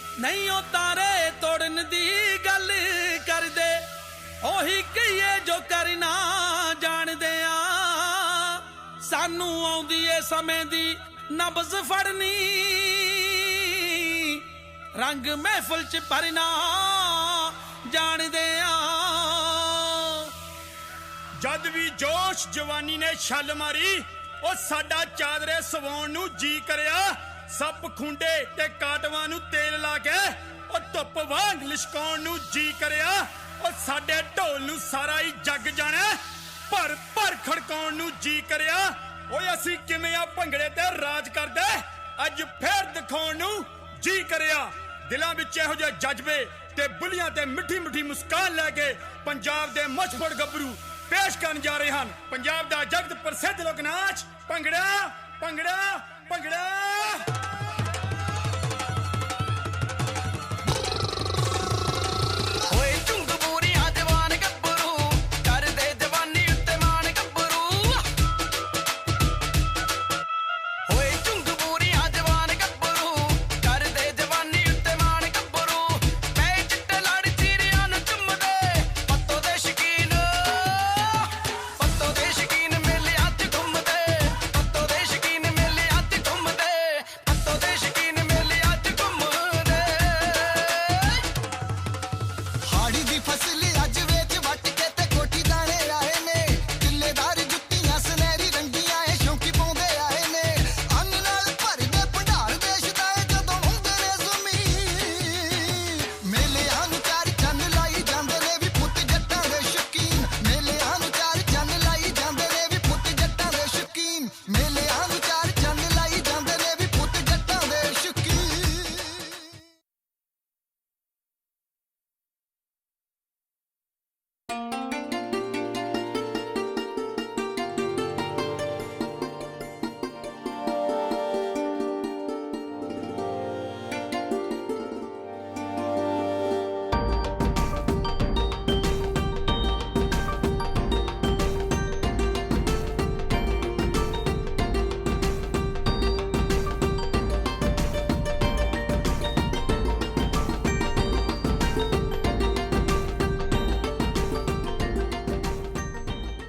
ਨਹੀਂ ਉਹ ਤਾਰੇ ਤੋੜਨ ਦੀ ਗੱਲ ਕਰਦੇ। ਉਹੀ ਕਹੀਏ ਜੋ ਕਰਨਾ ਜਾਣਦੇ ਆ। ਸਾਨੂੰ ਆਉਂਦੀ ਏ ਸਮੇਂ ਦੀ ਨਬਜ਼ ਫੜਨੀ। ਰੰਗ ਮਹਿਫਲ ਚ ਭਰਨਾ ਜਾਣਦੇ ਆ। ਜਦ ਵੀ ਜੋਸ਼ ਜਵਾਨੀ ਨੇ ਛੱਲ ਮਾਰੀ, ਉਹ ਸਾਡਾ ਚਾਦਰੇ ਸਵਾਉਣ ਨੂੰ ਜੀ ਕਰਿਆ। ਸੱਪ ਖੁੰਡੇ ਤੇ ਕਾਟਵਾਂ ਨੂੰ ਤੇਲ ਲਾ ਕੇ ਉਹ ਧੁੱਪ ਵਾਂਗ ਲਿਸ਼ਕਾਉਣ ਨੂੰ ਜੀ ਕਰਿਆ। ਉਹ ਸਾਡੇ ਢੋਲ ਨੂੰ ਸਾਰਾ ਹੀ ਜੱਗ ਜਾਣਾ ਭਰ ਭਰ ਖੜਕਾਉਣ ਨੂੰ ਜੀ ਕਰਿਆ। ਓਏ ਅਸੀਂ ਕਿਵੇਂ ਆ ਭੰਗੜੇ ਤੇ ਰਾਜ ਕਰਦੇ? ਅੱਜ ਫੇਰ ਦਿਖਾਉਣ ਨੂੰ ਜੀ ਕਰਿਆ। ਦਿਲਾਂ ਵਿੱਚ ਇਹੋ ਜਿਹੇ ਜਜ਼ਬੇ ਤੇ ਬੁੱਲੀਆਂ ਤੇ ਮਿੱਠੀ ਮਿੱਠੀ ਮੁਸਕਾਨ ਲੈ ਕੇ ਪੰਜਾਬ ਦੇ ਮੁੱਛਫੜ ਗੱਭਰੂ ਪੇਸ਼ ਕਰਨ ਜਾ ਰਹੇ ਹਨ। ਪੰਜਾਬ ਦਾ ਜਗਤ ਪ੍ਰਸਿੱਧ ਲੋਕ ਨਾਚ ਭੰਗੜਾ ਭੰਗੜਾ ਭੰਗੜਾ।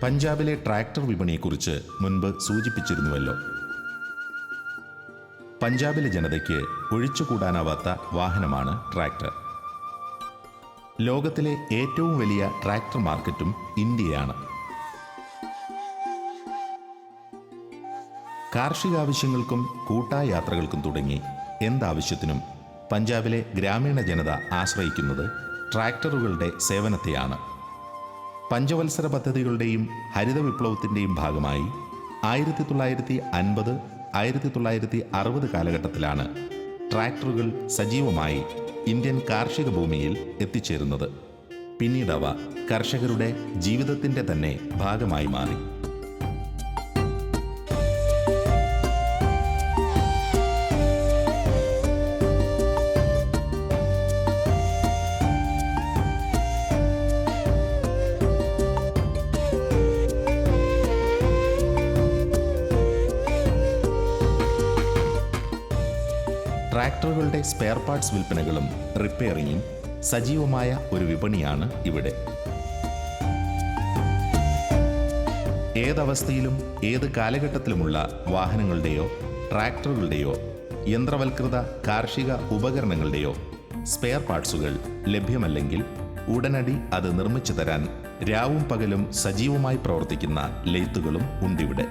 പഞ്ചാബിലെ ട്രാക്ടർ വിപണിയെക്കുറിച്ച് മുൻപ് സൂചിപ്പിച്ചിരുന്നുവല്ലോ. പഞ്ചാബിലെ ജനതയ്ക്ക് ഒഴിച്ചുകൂടാനാവാത്ത വാഹനമാണ് ട്രാക്ടർ. ലോകത്തിലെ ഏറ്റവും വലിയ ട്രാക്ടർ മാർക്കറ്റും ഇന്ത്യയാണ്. കാർഷികാവശ്യങ്ങൾക്കും കൂട്ടായ യാത്രകൾക്കും തുടങ്ങി എന്താവശ്യത്തിനും പഞ്ചാബിലെ ഗ്രാമീണ ജനത ആശ്രയിക്കുന്നത് ട്രാക്ടറുകളുടെ സേവനത്തെയാണ്. പഞ്ചവത്സര പദ്ധതികളുടെയും ഹരിത വിപ്ലവത്തിന്റെയും ഭാഗമായി ആയിരത്തി തൊള്ളായിരത്തി അൻപത് ആയിരത്തി തൊള്ളായിരത്തി അറുപത് കാലഘട്ടത്തിലാണ് ട്രാക്ടറുകൾ സജീവമായി ഇന്ത്യൻ കാർഷിക ഭൂമിയിൽ എത്തിച്ചേരുന്നത്. പിന്നീട് അവ കർഷകരുടെ ജീവിതത്തിന്റെ തന്നെ ഭാഗമായി മാറി. സ്പെയർ പാർട്സ് വിൽപ്പനകളും റിപ്പയറിങ്ങും സജീവമായ ഒരു വിപണിയാണ് ഇവിടെ. ഏതവസ്ഥയിലും ഏത് കാലഘട്ടത്തിലുമുള്ള വാഹനങ്ങളുടെയോ ട്രാക്ടറുകളുടെയോ യന്ത്രവൽകൃത കാർഷിക ഉപകരണങ്ങളുടെയോ സ്പെയർ പാർട്സുകൾ ലഭ്യമല്ലെങ്കിൽ ഉടനടി അത് നിർമ്മിച്ചു തരാൻ രാവും പകലും സജീവമായി പ്രവർത്തിക്കുന്ന ലെയ്ത്തുകളും ഉണ്ടിവിടെ.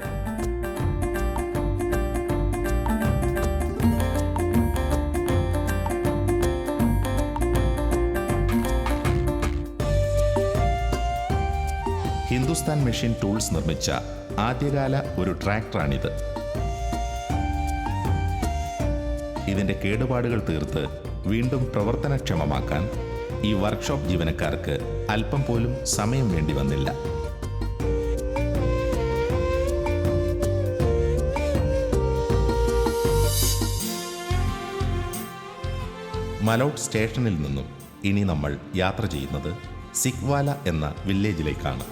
മെഷീൻ ടൂൾസ് നിർമ്മിച്ച ആദ്യകാല ഒരു ട്രാക്ടറാണിത്. ഇതിന്റെ കേടുപാടുകൾ തീർത്ത് വീണ്ടും പ്രവർത്തനക്ഷമമാക്കാൻ ഈ വർക്ക്ഷോപ്പ് ജീവനക്കാർക്ക് അല്പം പോലും സമയം വേണ്ടി വന്നില്ല. മലൌട്ട് സ്റ്റേഷനിൽ നിന്നും ഇനി നമ്മൾ യാത്ര ചെയ്യുന്നത് സിക്വാല എന്ന വില്ലേജിലേക്കാണ്.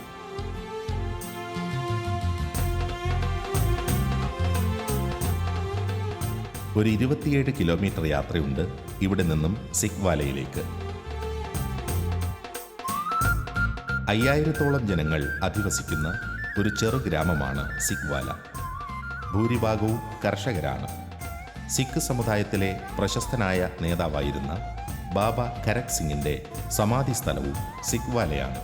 ഒരു ഇരുപത്തിയേഴ് കിലോമീറ്റർ യാത്രയുണ്ട് ഇവിടെ നിന്നും സിക്വാലയിലേക്ക് അയ്യായിരത്തോളം ജനങ്ങൾ അധിവസിക്കുന്ന ഒരു ചെറു ഗ്രാമമാണ് സിക്വാല ഭൂരിഭാഗവും കർഷകരാണ്. സിഖ് സമുദായത്തിലെ പ്രശസ്തനായ നേതാവായിരുന്ന ബാബ കരക് സിംഗിന്റെ സമാധി സ്ഥലവും സിഖ്വാലയാണ്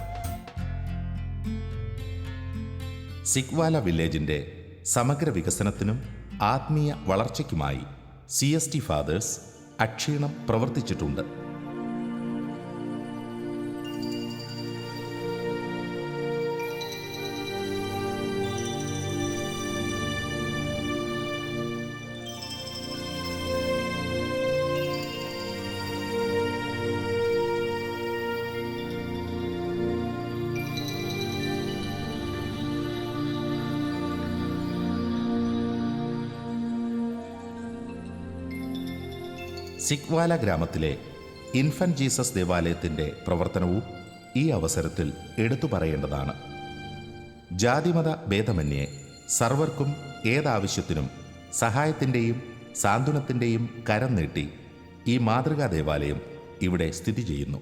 സിഖ്വാല വില്ലേജിന്റെ സമഗ്ര വികസനത്തിനും ആത്മീയ വളർച്ചയ്ക്കുമായി സി എസ് ടി ഫാദേഴ്സ് അക്ഷീണം പ്രവർത്തിച്ചിട്ടുണ്ട് സിക്വാല ഗ്രാമത്തിലെ ഇൻഫൻ ജീസസ് ദേവാലയത്തിന്റെ പ്രവർത്തനവും ഈ അവസരത്തിൽ എടുത്തു പറയേണ്ടതാണ്. ജാതിമത ഭേദമന്യേ സർവർക്കും ഏതാവശ്യത്തിനും സഹായത്തിന്റെയും സാന്ത്വനത്തിന്റെയും കരം നീട്ടി ഈ മാതൃകാ ദേവാലയം ഇവിടെ സ്ഥിതി ചെയ്യുന്നു.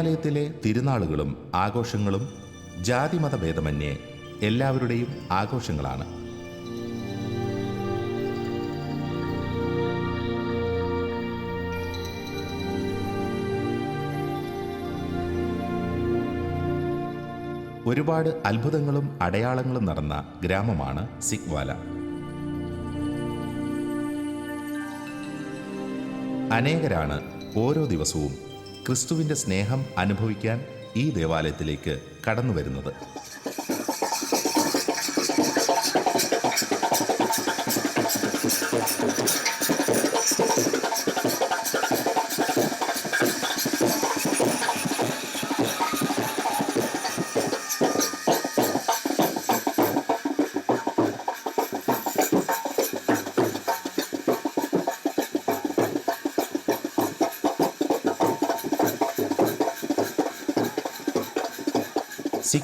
ദേവാലയത്തിലെ തിരുനാളുകളും ആഘോഷങ്ങളും ജാതിമത ഭേദമന്യേ എല്ലാവരുടെയും ആഘോഷങ്ങളാണ്. ഒരുപാട് അത്ഭുതങ്ങളും അടയാളങ്ങളും നടന്ന ഗ്രാമമാണ് സിഖ്വാല അനേകരാണ് ഓരോ ദിവസവും ക്രിസ്തുവിന്റെ സ്നേഹം അനുഭവിക്കാൻ ഈ ദേവാലയത്തിലേക്ക് കടന്നു വരുന്നത്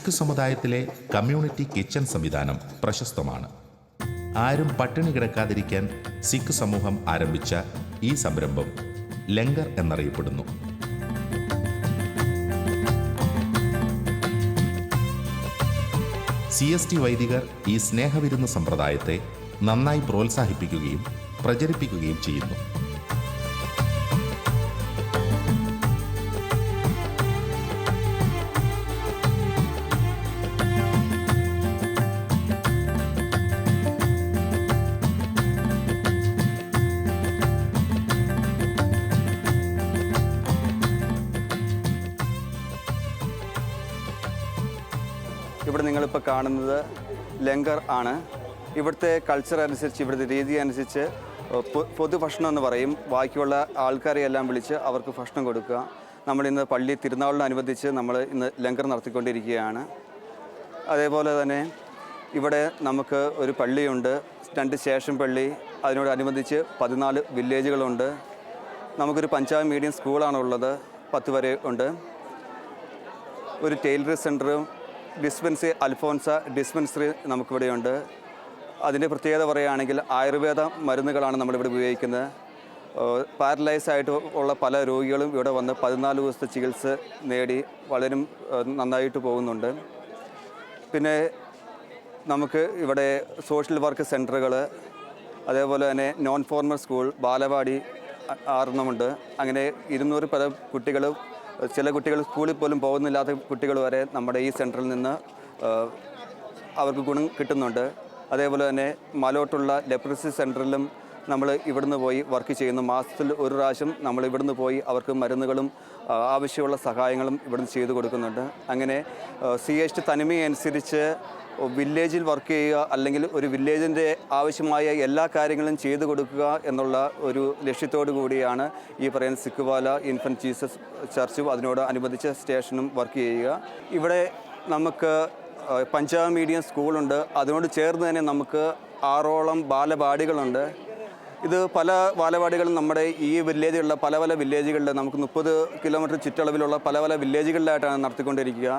സിഖ് സമുദായത്തിലെ കമ്മ്യൂണിറ്റി കിച്ചൺ സംവിധാനം പ്രശസ്തമാണ്. ആരും പട്ടിണി കിടക്കാതിരിക്കാൻ സിഖ് സമൂഹം ആരംഭിച്ച ഈ സംരംഭം ലങ്കർ എന്നറിയപ്പെടുന്നു. സി എസ് ടി വൈദികർ ഈ സ്നേഹവിരുന്ന് സമ്പ്രദായത്തെ നന്നായി പ്രോത്സാഹിപ്പിക്കുകയും പ്രചരിപ്പിക്കുകയും ചെയ്യുന്നു. ഇവിടെ നിങ്ങളിപ്പോൾ കാണുന്നത് ലങ്കർ ആണ്. ഇവിടുത്തെ കൾച്ചർ അനുസരിച്ച് ഇവിടുത്തെ രീതി അനുസരിച്ച് പൊതു പൊതുഭക്ഷണം എന്ന് പറയും. ബാക്കിയുള്ള ആൾക്കാരെ എല്ലാം വിളിച്ച് അവർക്ക് ഭക്ഷണം കൊടുക്കുക. നമ്മൾ ഇന്ന് പള്ളി തിരുനാളിനനുബന്ധിച്ച് നമ്മൾ ഇന്ന് ലങ്കർ നടത്തിക്കൊണ്ടിരിക്കുകയാണ്. അതേപോലെ തന്നെ ഇവിടെ നമുക്ക് ഒരു പള്ളിയുണ്ട്. രണ്ട് ശേഷം പള്ളി. അതിനോടനുബന്ധിച്ച് പതിനാല് വില്ലേജുകളുണ്ട്. നമുക്കൊരു പഞ്ചാബ് മീഡിയം സ്കൂളാണുള്ളത്. പത്ത് വരെ ഉണ്ട്. ഒരു ടൈലറി സെന്ററും ഡിസ്പെൻസറി അൽഫോൻസ ഡിസ്പെൻസറി നമുക്കിവിടെയുണ്ട്. അതിന്റെ പ്രത്യേകത പറയുകയാണെങ്കിൽ ആയുർവേദ മരുന്നുകളാണ് നമ്മളിവിടെ ഉപയോഗിക്കുന്നത്. പാരലൈസ് ആയിട്ട് ഉള്ള പല രോഗികളും ഇവിടെ വന്ന് പതിനാല് ദിവസത്തെ ചികിത്സ നേടി വളരെ നന്നായിട്ട് പോകുന്നുണ്ട്. പിന്നെ നമുക്ക് ഇവിടെ സോഷ്യൽ വർക്ക് സെന്ററുകൾ അതേപോലെ തന്നെ നോൺ ഫോർമൽ സ്കൂൾ ബാലവാടി ആറെണ്ണമുണ്ട്. അങ്ങനെ ഇരുന്നൂറ് പല കുട്ടികൾ ചില കുട്ടികൾ സ്കൂളിൽ പോലും പോകുന്നില്ലാത്ത കുട്ടികൾ വരെ നമ്മുടെ ഈ സെന്ററിൽ നിന്ന് അവർക്ക് ഗുണം കിട്ടുന്നുണ്ട്. അതേപോലെ തന്നെ മലോട്ടുള്ള ലെപ്രസി സെന്ററിലും നമ്മൾ ഇവിടുന്ന് പോയി വർക്ക് ചെയ്യുന്നു. മാസത്തിൽ ഒരു പ്രാവശ്യം നമ്മൾ ഇവിടുന്ന് പോയി അവർക്ക് മരുന്നുകളും ആവശ്യമുള്ള സഹായങ്ങളും ഇവിടുന്ന് ചെയ്തു കൊടുക്കുന്നുണ്ട്. അങ്ങനെ സി എച്ച് തനിമയനുസരിച്ച് വില്ലേജിൽ വർക്ക് ചെയ്യുക അല്ലെങ്കിൽ ഒരു വില്ലേജിന്റെ ആവശ്യമായ എല്ലാ കാര്യങ്ങളും ചെയ്തു കൊടുക്കുക എന്നുള്ള ഒരു ലക്ഷ്യത്തോടു കൂടിയാണ് ഈ പറയുന്ന സിക്കുവാല ഇൻഫന്റ് ജീസസ് ചർച്ചും അതിനോട് അനുബന്ധിച്ച സ്റ്റേഷനും വർക്ക് ചെയ്യുക. ഇവിടെ നമുക്ക് പഞ്ചാബ് മീഡിയം സ്കൂളുണ്ട്. അതിനോട് ചേർന്ന് തന്നെ നമുക്ക് ആറോളം ബാലപാടികളുണ്ട് ഇത് പല ബാലവാടികളും നമ്മുടെ ഈ വില്ലേജുകളിലെ പല പല വില്ലേജുകളിൽ നമുക്ക് മുപ്പത് കിലോമീറ്റർ ചുറ്റളവിലുള്ള പല പല വില്ലേജുകളിലായിട്ടാണ് നടത്തിക്കൊണ്ടിരിക്കുക.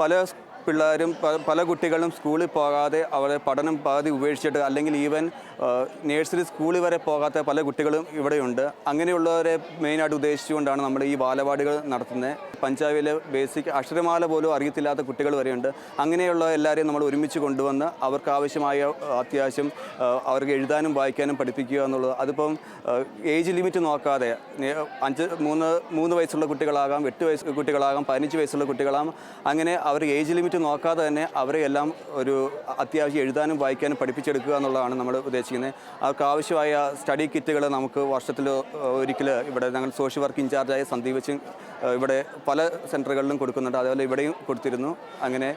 പല പിള്ളേരും പല കുട്ടികളും സ്കൂളിൽ പോകാതെ അവരെ പഠനം പകുതി ഉപേക്ഷിച്ചിട്ട് അല്ലെങ്കിൽ ഈവൻ നേഴ്സറി സ്കൂളിൽ വരെ പോകാത്ത പല കുട്ടികളും ഇവിടെയുണ്ട്. അങ്ങനെയുള്ളവരെ മെയിനായിട്ട് ഉദ്ദേശിച്ചുകൊണ്ടാണ് നമ്മൾ ഈ ബാലവാടികൾ നടത്തുന്നത്. പഞ്ചാബിലെ ബേസിക് അക്ഷരമാല പോലും അറിയത്തില്ലാത്ത കുട്ടികൾ വരെയുണ്ട്. അങ്ങനെയുള്ള എല്ലാവരെയും നമ്മൾ ഒരുമിച്ച് കൊണ്ടുവന്ന് അവർക്ക് ആവശ്യമായ അത്യാവശ്യം അവർക്ക് എഴുതാനും വായിക്കാനും പഠിപ്പിക്കുക എന്നുള്ളത്. അതിപ്പം ഏജ് ലിമിറ്റ് നോക്കാതെ അഞ്ച് മൂന്ന് മൂന്ന് വയസ്സുള്ള കുട്ടികളാകാം എട്ട് വയസ്സ് കുട്ടികളാകാം പതിനഞ്ച് വയസ്സുള്ള കുട്ടികളാകാം അങ്ങനെ അവർ ഏജ് ലിമിറ്റ് നോക്കാതെ തന്നെ അവരെ എല്ലാം ഒരു അത്യാവശ്യം എഴുതാനും വായിക്കാനും പഠിപ്പിച്ചെടുക്കുക എന്നുള്ളതാണ് നമ്മൾ ഉദ്ദേശിക്കുന്നത്. അവർക്ക് ആവശ്യമായ സ്റ്റഡി കിറ്റുകൾ നമുക്ക് വർഷത്തിൽ ഒരിക്കൽ ഇവിടെ ഞങ്ങൾ സോഷ്യൽ വർക്ക് ഇൻചാർജായ സന്ദീപ് വെച്ച് ഇവിടെ പല സെന്ററുകളിലും കൊടുക്കുന്നുണ്ട്. അതേപോലെ ഇവിടെയും കൊടുത്തിരുന്നു. അങ്ങനെ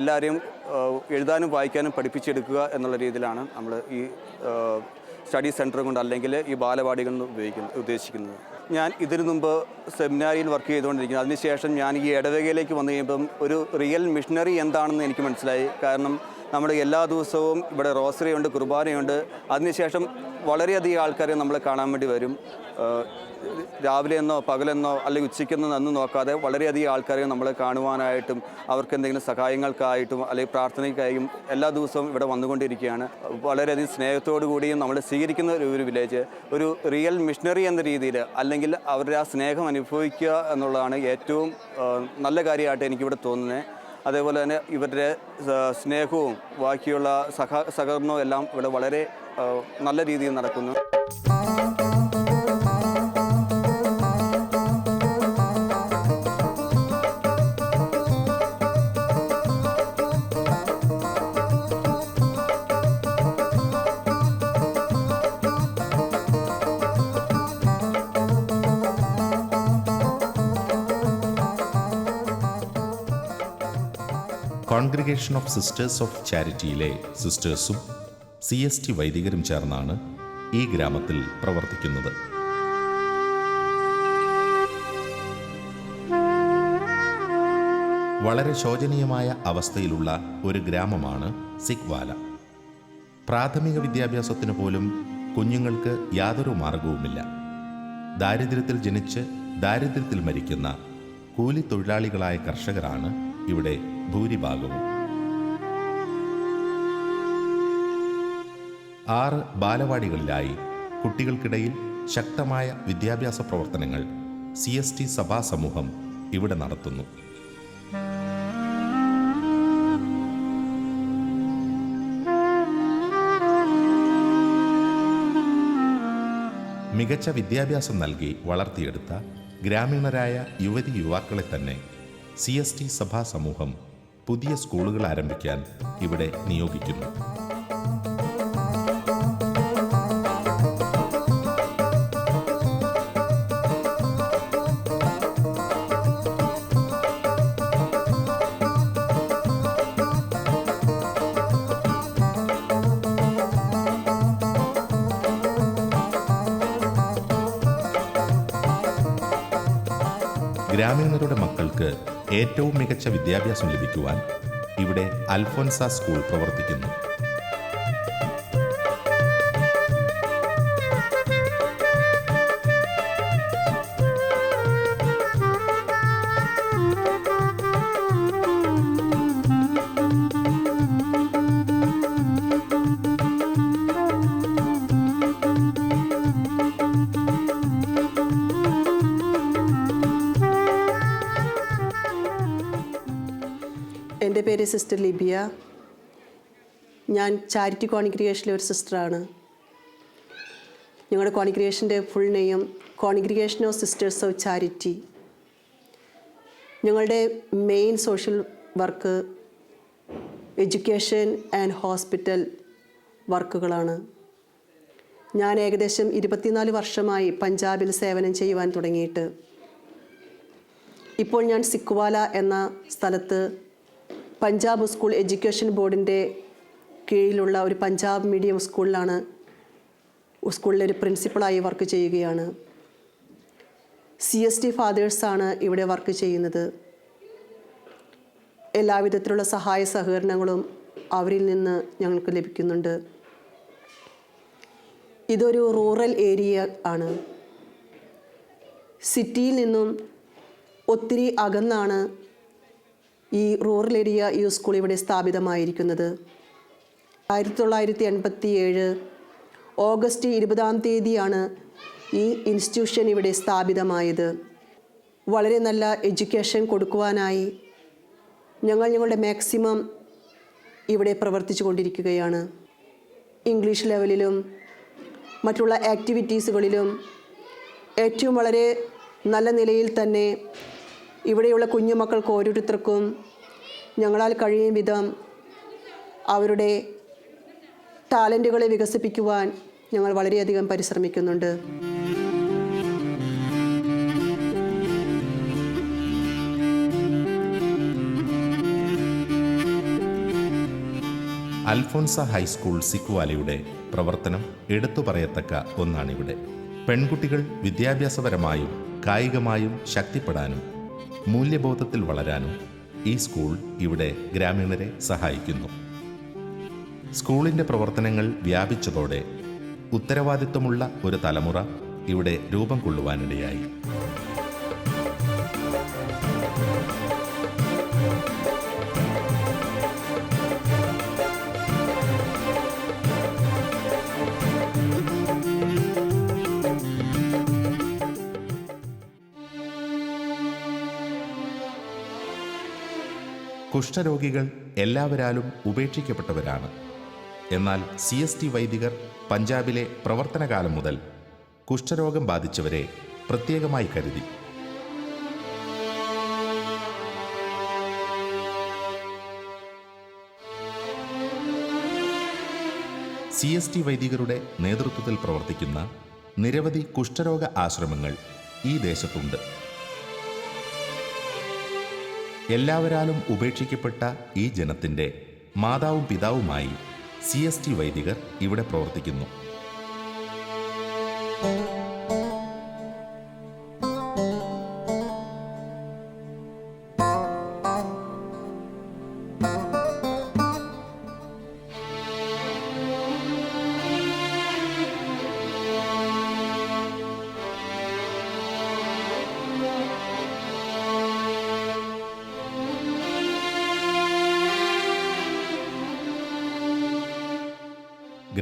എല്ലാവരെയും എഴുതാനും വായിക്കാനും പഠിപ്പിച്ചെടുക്കുക എന്നുള്ള രീതിയിലാണ് നമ്മൾ ഈ സ്റ്റഡി സെന്റർ കൊണ്ട് അല്ലെങ്കിൽ ഈ ബാലവാടികൾ കൊണ്ട് ഉപയോഗിക്കുന്നത് ഉദ്ദേശിക്കുന്നത്. ഞാൻ ഇതിനു മുമ്പ് സെമിനാരിയിൽ വർക്ക് ചെയ്തുകൊണ്ടിരിക്കുന്നു. അതിനുശേഷം ഞാൻ ഈ ഇടവകയിലേക്ക് വന്നു കഴിയുമ്പം ഒരു റിയൽ മിഷനറി എന്താണെന്ന് എനിക്ക് മനസ്സിലായി. കാരണം നമ്മൾ എല്ലാ ദിവസവും ഇവിടെ റോസറി ഉണ്ട് കുർബാനയുണ്ട്. അതിനുശേഷം വളരെയധികം ആൾക്കാരെ നമ്മൾ കാണാൻ വേണ്ടി വരും. രാവിലെ എന്നോ പകലെന്നോ അല്ലെങ്കിൽ ഉച്ചയ്ക്കെന്നോ എന്ന് നോക്കാതെ വളരെയധികം ആൾക്കാരെ നമ്മൾ കാണുവാനായിട്ടും അവർക്ക് എന്തെങ്കിലും സഹായങ്ങൾക്കായിട്ടും അല്ലെങ്കിൽ പ്രാർത്ഥനയ്ക്കായും എല്ലാ ദിവസവും ഇവിടെ വന്നുകൊണ്ടിരിക്കുകയാണ്. വളരെയധികം സ്നേഹത്തോടു കൂടിയും നമ്മൾ സ്വീകരിക്കുന്ന ഒരു വില്ലേജ്. ഒരു റിയൽ മിഷനറി എന്ന രീതിയിൽ അല്ലെങ്കിൽ അവരുടെ ആ സ്നേഹം അനുഭവിക്കുക എന്നുള്ളതാണ് ഏറ്റവും നല്ല കാര്യമായിട്ട് എനിക്കിവിടെ തോന്നുന്നത്. അതേപോലെ തന്നെ ഇവരുടെ സ്നേഹവും ബാക്കിയുള്ള സഹ സഹകരണവും എല്ലാം ഇവിടെ വളരെ നല്ല രീതിയിൽ നടക്കുന്നു. കോൺഗ്രിഗേഷൻ ഓഫ് സിസ്റ്റേഴ്സ് ഓഫ് ചാരിറ്റിയിലെ സിസ്റ്റേഴ്സും സി എസ് ടി വൈദികരും ചേർന്നാണ് ഈ ഗ്രാമത്തിൽ പ്രവർത്തിക്കുന്നത്. വളരെ ശോചനീയമായ അവസ്ഥയിലുള്ള ഒരു ഗ്രാമമാണ് സിഗ്വാല. പ്രാഥമിക വിദ്യാഭ്യാസത്തിന് പോലും കുഞ്ഞുങ്ങൾക്ക് യാതൊരു മാർഗവുമില്ല. ദാരിദ്ര്യത്തിൽ ജനിച്ച് ദാരിദ്ര്യത്തിൽ മരിക്കുന്ന കൂലിത്തൊഴിലാളികളായ കർഷകരാണ് ഇവിടെ ഭൂരിഭാഗവും. ആറ് ബാലവാടികളിലായി കുട്ടികൾക്കിടയിൽ ശക്തമായ വിദ്യാഭ്യാസ പ്രവർത്തനങ്ങൾ സി എസ് ടി സഭാ സമൂഹം ഇവിടെ നടത്തുന്നു. മികച്ച വിദ്യാഭ്യാസം നൽകി വളർത്തിയെടുത്ത ഗ്രാമീണരായ യുവതി യുവാക്കളെ തന്നെ സി എസ് ടി സഭാ സമൂഹം പുതിയ സ്കൂളുകൾ ആരംഭിക്കാൻ ഇവിടെ നിയോഗിക്കുന്നു. ഏറ്റവും മികച്ച വിദ്യാഭ്യാസം ലഭിക്കുവാൻ ഇവിടെ അൽഫോൻസ സ്കൂൾ പ്രവർത്തിക്കുന്നു. Sister Libya. ഞാൻ ചാരിറ്റി കോൺഗ്രിഗേഷനിലെ ഒരു സിസ്റ്ററാണ്. ഞങ്ങളുടെ കോൺഗ്രിഗേഷന്റെ full name congregation of sisters of charity. ഞങ്ങളുടെ main social work education and hospital വർക്കുകളാണ്. ഞാൻ ഏകദേശം ഇരുപത്തിനാല് വർഷമായി പഞ്ചാബിൽ സേവനം ചെയ്യുവാൻ തുടങ്ങിയിട്ട്. ഇപ്പോൾ ഞാൻ സിക്കുവാല എന്ന സ്ഥലത്ത് പഞ്ചാബ് സ്കൂൾ എഡ്യൂക്കേഷൻ ബോർഡിന്റെ കീഴിലുള്ള ഒരു പഞ്ചാബ് മീഡിയം സ്കൂളിലാണ് സ്കൂളിലെ ഒരു പ്രിൻസിപ്പളായി വർക്ക് ചെയ്യുകയാണ്. സി എസ് ടി ഫാദേഴ്സാണ് ഇവിടെ വർക്ക് ചെയ്യുന്നത്. എല്ലാവിധത്തിലുള്ള സഹായ സഹകരണങ്ങളും അവരിൽ നിന്ന് ഞങ്ങൾക്ക് ലഭിക്കുന്നുണ്ട്. ഇതൊരു റൂറൽ ഏരിയ ആണ്. സിറ്റിയിൽ നിന്നും ഒത്തിരി അകന്നാണ് ഈ റൂറൽ ഏരിയ ഈ സ്കൂൾ ഇവിടെ സ്ഥാപിതമായിരിക്കുന്നത്. ആയിരത്തി തൊള്ളായിരത്തി എൺപത്തി ഏഴ് ഓഗസ്റ്റ് ഇരുപതാം തീയതിയാണ് ഈ ഇൻസ്റ്റിറ്റ്യൂഷൻ ഇവിടെ സ്ഥാപിതമായത്. വളരെ നല്ല എഡ്യൂക്കേഷൻ കൊടുക്കുവാനായി ഞങ്ങൾ ഞങ്ങളുടെ മാക്സിമം ഇവിടെ പ്രവർത്തിച്ചു കൊണ്ടിരിക്കുകയാണ് ഇംഗ്ലീഷ് ലെവലിലും മറ്റുള്ള ആക്ടിവിറ്റീസുകളിലും ഏറ്റവും വളരെ നല്ല നിലയിൽ തന്നെ ഇവിടെയുള്ള കുഞ്ഞുമക്കൾക്ക് ഓരോരുത്തർക്കും ഞങ്ങളാൽ കഴിയും വിധം അവരുടെ ടാലന്റുകളെ വികസിപ്പിക്കുവാൻ ഞങ്ങൾ വളരെയധികം പരിശ്രമിക്കുന്നുണ്ട്. അൽഫോൺസ ഹൈസ്കൂൾ സിക്കുവാലയുടെ പ്രവർത്തനം എടുത്തു പറയത്തക്ക ഒന്നാണിവിടെ. പെൺകുട്ടികൾ വിദ്യാഭ്യാസപരമായും കായികമായും ശക്തിപ്പെടാനും മൂല്യബോധത്തിൽ വളരാനും ഈ സ്കൂൾ ഇവിടെ ഗ്രാമീണരെ സഹായിക്കുന്നു. സ്കൂളിന്റെ പ്രവർത്തനങ്ങൾ വ്യാപിച്ചതോടെ ഉത്തരവാദിത്വമുള്ള ഒരു തലമുറ ഇവിടെ രൂപം കൊള്ളുവാനിടയായി. കുഷ്ഠരോഗികൾ എല്ലാവരാലും ഉപേക്ഷിക്കപ്പെട്ടവരാണ്. എന്നാൽ സി എസ് ടി വൈദികർ പഞ്ചാബിലെ പ്രവർത്തനകാലം മുതൽ കുഷ്ഠരോഗം ബാധിച്ചവരെ പ്രത്യേകമായി കരുതി. സി എസ് ടി വൈദികരുടെ നേതൃത്വത്തിൽ പ്രവർത്തിക്കുന്ന നിരവധി കുഷ്ഠരോഗ ആശ്രമങ്ങൾ ഈ ദേശത്തുണ്ട്. എല്ലാവരാലും ഉപേക്ഷിക്കപ്പെട്ട ഈ ജനത്തിന്റെ മാതാവും പിതാവുമായി സി എസ് ടി വൈദികർ ഇവിടെ പ്രവർത്തിക്കുന്നു.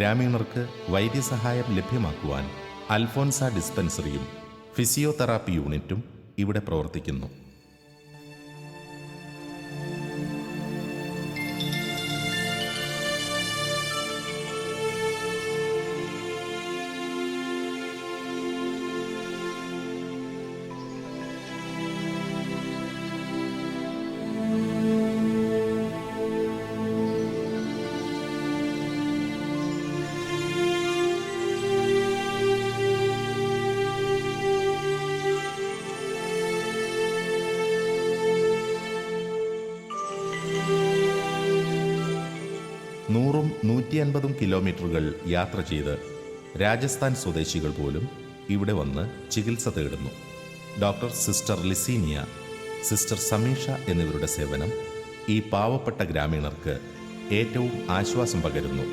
ഗ്രാമീണർക്ക് വൈദ്യസഹായം ലഭ്യമാക്കുവാൻ അൽഫോൻസ ഡിസ്പെൻസറിയും ഫിസിയോതെറാപ്പി യൂണിറ്റും ഇവിടെ പ്രവർത്തിക്കുന്നു. നൂറ്റി അൻപതും കിലോമീറ്ററുകൾ യാത്ര ചെയ്ത് രാജസ്ഥാൻ സ്വദേശികൾ പോലും ഇവിടെ വന്ന് ചികിത്സ തേടുന്നു. Doctor sister Lisinia sister Sameesha എന്നിവരുടെ സേവനം ഈ പാവപ്പെട്ട ഗ്രാമീണർക്ക് ഏറ്റവും ആശ്വാസം പകരുന്നു.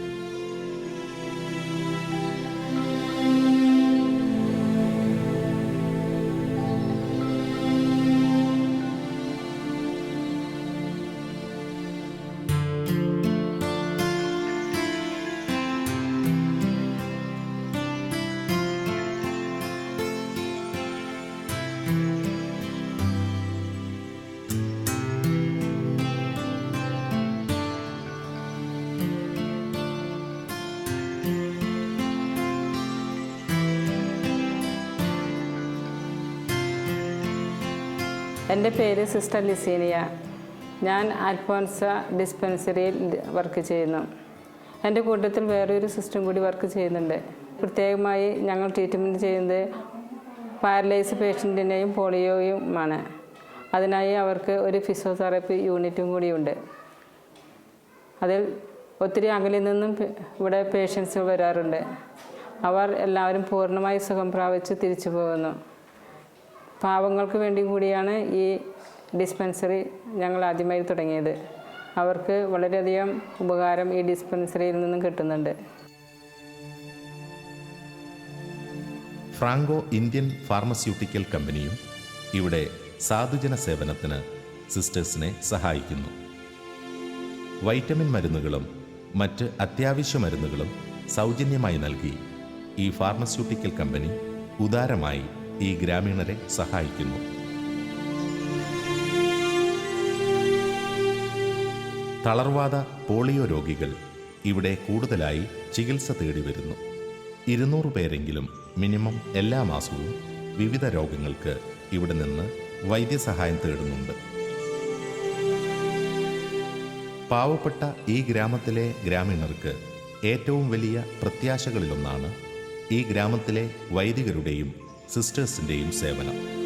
എന്റെ പേര് സിസ്റ്റർ ലിസീനിയ. ഞാൻ അൽഫോൻസ ഡിസ്പെൻസറിയിൽ വർക്ക് ചെയ്യുന്നു. എന്റെ കൂട്ടത്തിൽ വേറൊരു സിസ്റ്റം കൂടി വർക്ക് ചെയ്യുന്നുണ്ട്. പ്രത്യേകമായി ഞങ്ങൾ ട്രീറ്റ്മെന്റ് ചെയ്യുന്നത് പാരലൈസ് പേഷ്യന്റിനെയും പോളിയോയുമാണ്. അതിനായി അവർക്ക് ഒരു ഫിസിയോതെറാപ്പി യൂണിറ്റും കൂടിയുണ്ട്. അതിൽ ഒത്തിരി അകലിൽ നിന്നും ഇവിടെ പേഷ്യൻസ് വരാറുണ്ട്. അവർ എല്ലാവരും പൂർണമായി സുഖം പ്രാപിച്ച് തിരിച്ചു പോകുന്നു. പാവങ്ങൾക്ക് വേണ്ടി കൂടിയാണ് ഈ ഡിസ്പെൻസറി ഞങ്ങൾ ആദ്യമായി തുടങ്ങിയത്. അവർക്ക് വളരെയധികം ഉപകാരം ഈ ഡിസ്പെൻസറിയിൽ നിന്നും കിട്ടുന്നുണ്ട്. ഫ്രാങ്കോ ഇന്ത്യൻ ഫാർമസ്യൂട്ടിക്കൽ കമ്പനിയും ഇവിടെ സാധുജന സേവനത്തിന് സിസ്റ്റേഴ്സിനെ സഹായിക്കുന്നു. വൈറ്റമിൻ മരുന്നുകളും മറ്റ് അത്യാവശ്യ മരുന്നുകളും സൗജന്യമായി നൽകി ഈ ഫാർമസ്യൂട്ടിക്കൽ കമ്പനി ഉദാരമായി ഈ ഗ്രാമീണരെ സഹായിക്കുന്നു. തളർവാദ പോളിയോ രോഗികൾ ഇവിടെ കൂടുതലായി ചികിത്സ തേടി വരുന്നു. ഇരുന്നൂറ് പേരെങ്കിലും മിനിമം എല്ലാ മാസവും വിവിധ രോഗങ്ങൾക്ക് ഇവിടെ നിന്ന് വൈദ്യസഹായം തേടുന്നുണ്ട്. പാവപ്പെട്ട ഈ ഗ്രാമത്തിലെ ഗ്രാമീണർക്ക് ഏറ്റവും വലിയ പ്രത്യാശകളിലൊന്നാണ് ഈ ഗ്രാമത്തിലെ വൈദികരുടെയും സിസ്റ്റേഴ്സിന്റെയും സേവനം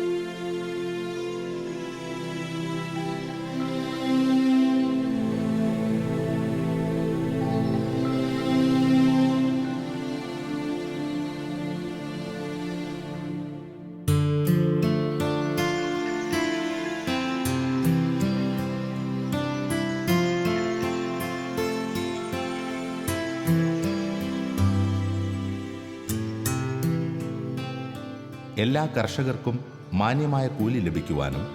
എല്ലാ കർഷകർക്കും മാന്യമായ കൂലി ലഭിക്കുവാനും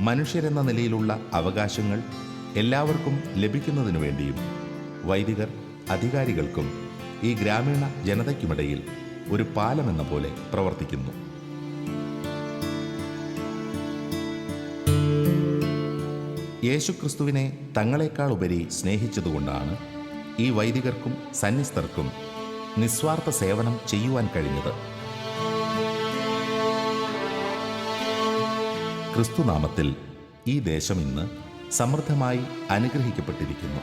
മനുഷ്യരെന്ന നിലയിലുള്ള അവകാശങ്ങൾ എല്ലാവർക്കും ലഭിക്കുന്നതിനു വേണ്ടിയും വൈദികർ അധികാരികൾക്കും ഈ ഗ്രാമീണ ജനതയ്ക്കുമിടയിൽ ഒരു പാലമെന്ന പോലെ പ്രവർത്തിക്കുന്നു. യേശുക്രിസ്തുവിനെ തങ്ങളെക്കാൾ ഉപരി സ്നേഹിച്ചതുകൊണ്ടാണ് ഈ വൈദികർക്കും സന്യസ്തർക്കും നിസ്വാർത്ഥ സേവനം ചെയ്യുവാൻ കഴിഞ്ഞത്. ക്രിസ്തുനാമത്തിൽ ഈ ദേശം ഇന്ന് സമൃദ്ധമായി അനുഗ്രഹിക്കപ്പെട്ടിരിക്കുന്നു.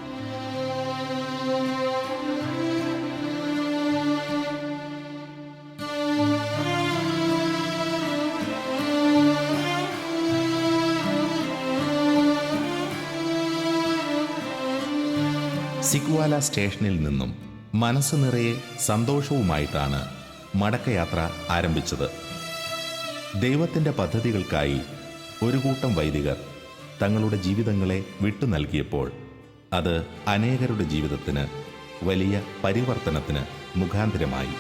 സിഗ്വാല സ്റ്റേഷനിൽ നിന്നും മനസ്സ് നിറയെ സന്തോഷവുമായിട്ടാണ് മടക്കയാത്ര ആരംഭിച്ചത്. ദൈവത്തിന്റെ പദ്ധതികൾക്കായി ഒരു കൂട്ടം വൈദികർ തങ്ങളുടെ ജീവിതങ്ങളെ വിട്ടു നൽകിയപ്പോൾ അത് അനേകരുടെ ജീവിതത്തിന് വലിയ പരിവർത്തനത്തിന് മുഖാന്തരമായി.